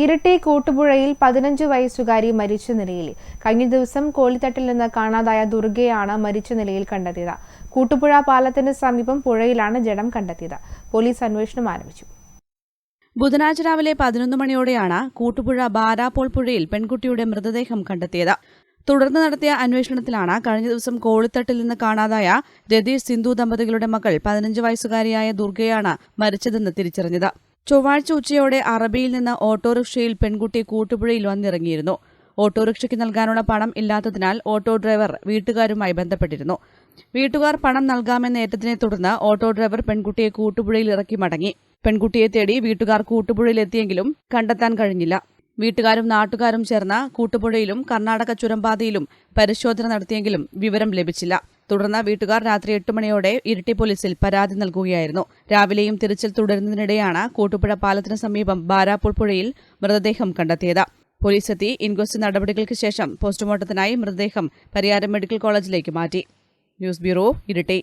ഇരട്ടി കൂട്ടുപുഴയിൽ പതിനഞ്ച് വയസ്സുകാരി മരിച്ച നിലയിൽ. കഴിഞ്ഞ ദിവസം കോളിത്തട്ടിൽ നിന്ന് കാണാതായ ദുർഗയാണ് മരിച്ച നിലയിൽ കണ്ടെത്തിയത്. കൂട്ടുപുഴ പാലത്തിന് സമീപം പുഴയിലാണ് ജഡം കണ്ടെത്തിയത്. പോലീസ് അന്വേഷണം ആരംഭിച്ചു. ബുധനാഴ്ച രാവിലെ പതിനൊന്ന് മണിയോടെയാണ് കൂട്ടുപുഴ ബാരാപോൾ പുഴയിൽ പെൺകുട്ടിയുടെ മൃതദേഹം കണ്ടെത്തിയത്. തുടർന്ന് നടത്തിയ അന്വേഷണത്തിലാണ് കഴിഞ്ഞ ദിവസം കോളിത്തട്ടിൽ നിന്ന് കാണാതായ രതീഷ് സിന്ധു ദമ്പതികളുടെ മകൾ പതിനഞ്ച് വയസ്സുകാരിയായ ദുർഗയാണ് മരിച്ചതെന്ന് തിരിച്ചറിഞ്ഞത്. ചൊവ്വാഴ്ച ഉച്ചയോടെ അറബിയിൽ നിന്ന് ഓട്ടോറിക്ഷയിൽ പെൺകുട്ടി കൂട്ടുപുഴയിൽ വന്നിറങ്ങിയിരുന്നു. ഓട്ടോറിക്ഷയ്ക്ക് നൽകാനുള്ള പണം ഇല്ലാത്തതിനാൽ ഓട്ടോ ഡ്രൈവർ വീട്ടുകാരുമായി ബന്ധപ്പെട്ടിരുന്നു. വീട്ടുകാർ പണം നൽകാമെന്ന ഏറ്റതിനെ തുടർന്ന് ഓട്ടോ ഡ്രൈവർ പെൺകുട്ടിയെ കൂട്ടുപുഴയിൽ ഇറക്കി മടങ്ങി. പെൺകുട്ടിയെ തേടി വീട്ടുകാർ കൂട്ടുപുഴയിലെത്തിയെങ്കിലും കണ്ടെത്താൻ കഴിഞ്ഞില്ല. വീട്ടുകാരും നാട്ടുകാരും ചേർന്ന് കൂട്ടുപുഴയിലും കർണാടക ചുരമ്പാതയിലും പരിശോധന നടത്തിയെങ്കിലും വിവരം ലഭിച്ചില്ല. തുടർന്ന് വീട്ടുകാർ രാത്രി എട്ട് മണിയോടെ ഇരിട്ടി പോലീസിൽ പരാതി നൽകുകയായിരുന്നു. രാവിലെയും തിരച്ചിൽ തുടരുന്നതിനിടെയാണ് കൂട്ടുപുഴ പാലത്തിന് സമീപം ബാരാപ്പൂൾ പുഴയിൽ മൃതദേഹം കണ്ടെത്തിയത്. പോലീസ് എത്തി ഇൻക്വസ്റ്റ് നടപടികൾക്ക് ശേഷം പോസ്റ്റ്മോർട്ടത്തിനായി മൃതദേഹം പരിയാരം മെഡിക്കൽ കോളേജിലേക്ക് മാറ്റി. News bureau Iritty.